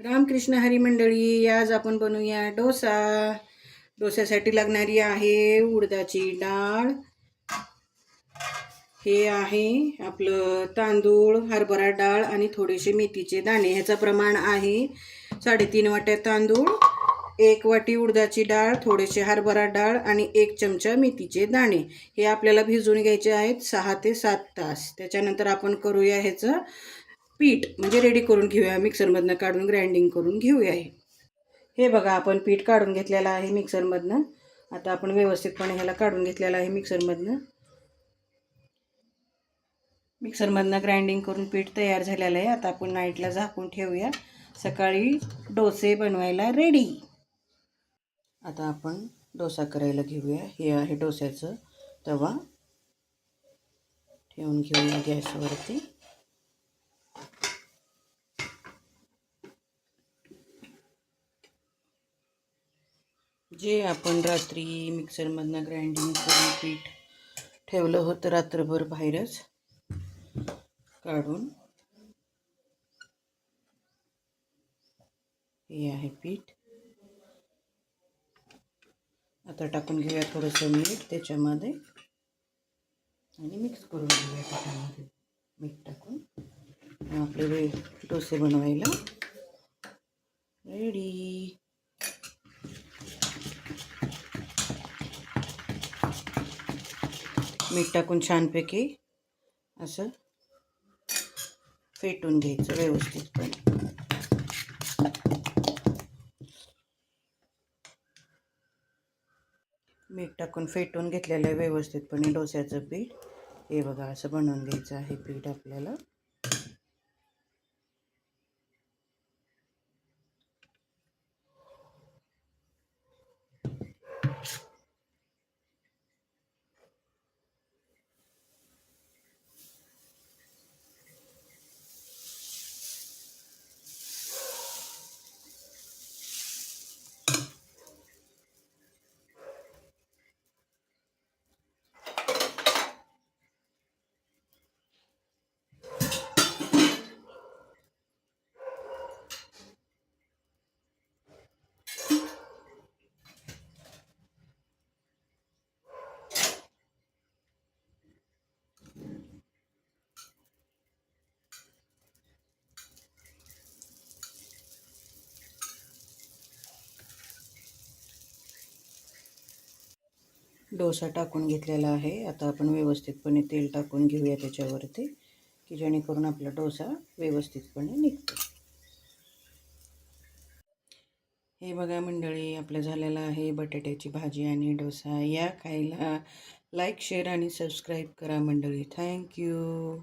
रामकृष्ण हरी मंडळी आज आपण बनवूया डोसा. डोस्यासाठी लागणारी आहे उडदाची डाळ. हे आहे आपलं तांदूळ हरभरा डाळ आणि थोडेसे मेथीचे दाणे. ह्याचं प्रमाण आहे साडेतीन वाट्या तांदूळ एक वाटी उडदाची डाळ थोडेसे हरभरा डाळ आणि एक चमचा मेथीचे दाणे. हे आपल्याला भिजवून घ्यायचे आहेत सहा ते सात तास. त्याच्यानंतर आपण करूया ह्याचं पीठ म्हणजे रेडी करून घेऊया मिक्सरमधनं काढून ग्राइंडिंग करून घेऊया हे. हे बघा आपण पीठ काढून घेतलेलं आहे मिक्सरमधनं आता आपण व्यवस्थितपणे ह्याला काढून घेतलेलं आहे मिक्सरमधनं मिक्सरमधनं ग्राइंडिंग करून पीठ तयार झालेलं आहे. आता आपण नाईटला झाकून ठेवूया. सकाळी डोसे बनवायला रेडी आता आपण डोसा करायला घेऊया. हे आहे डोस्याचं तवा. ठेवून घेऊया गॅसवरती. जे आपण रात्री मिक्सरमधनं ग्राइंडिंग करून पीठ ठेवलं होतं रात्रभर बाहेरच काढून हे आहे पीठ. आता टाकून घेऊया थोडंसं मीठ त्याच्यामध्ये आणि मिक्स करून घेऊया त्याच्यामध्ये. मीठ टाकून. आपले डोसे बनवायला रेडी मीठ टाकून छानपैकी असं फेटून घ्यायचं व्यवस्थितपणे. मीठ टाकून फेटून घेतलेलं आहे व्यवस्थितपणे डोस्याचं पीठ. हे बघा असं बनवून घ्यायचं आहे पीठ आपल्याला. डोसा टाकून घेतलेला आहे. आता आपण व्यवस्थितपणे तेल टाकून घेऊया त्याच्यावरती की जेणेकरून आपला डोसा व्यवस्थितपणे निघतो. हे बघा मंडळी आपलं झालेलं आहे बटाट्याची भाजी आणि डोसा. या खायला लाईक शेअर आणि सबस्क्राईब करा मंडळी. थँक्यू